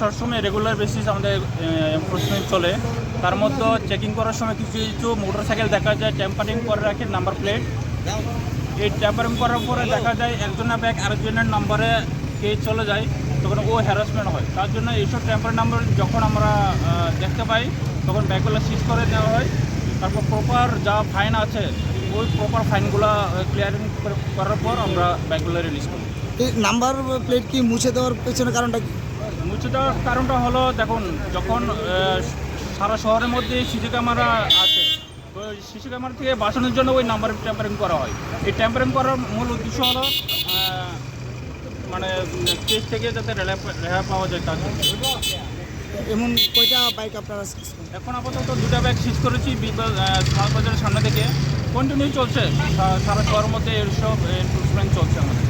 সবসময় regular basis আমাদের enforcement চলে। তার মধ্যে চেকিং করার সময় কিছু কিছু মোটর সাইকেল দেখা যায় টেম্পারিং করে রাখে নাম্বার প্লেট এই টেম্পারিং করার পরে দেখা যায় একজনের ব্যাগ আরেকজনের নাম্বারে কে চলে যায় তখন ও হ্যারাসমেন্ট হয়। তার জন্য এইসব টেম্পারি নাম্বার যখন আমরা দেখতে পাই তখন ব্যাগগুলো সিজ করে দেওয়া হয়। তারপর প্রপার যা ফাইন আছে ওই প্রপার ফাইনগুলো ক্লিয়ারিং করার পর আমরা ব্যাগগুলো রিলিজ করি। এই নাম্বার প্লেট কি মুছে দেওয়ার পেছনে কারণটা কি? মুছে দেওয়ার কারণটা হলো দেখুন যখন সারা শহরের মধ্যে সিসি ক্যামেরা সিসি ক্যামেরা থেকে বাঁচানোর জন্য ওই নাম্বার ট্যাম্পারিং করা হয়। এই ট্যাম্পারিং করার মূল উদ্দেশ্য হলো মানে কেস থেকে যাতে রেহাই রেহাই পাওয়া যায় তার। এমন কয়টা বাইক আপনারা এখন আপাতত দুটা বাইক সিজ করেছি বাজারের সামনে থেকে। কন্টিনিউ চলছে সারা শহরের মধ্যে এইসব এনফোর্সমেন্ট চলছে আমাদের।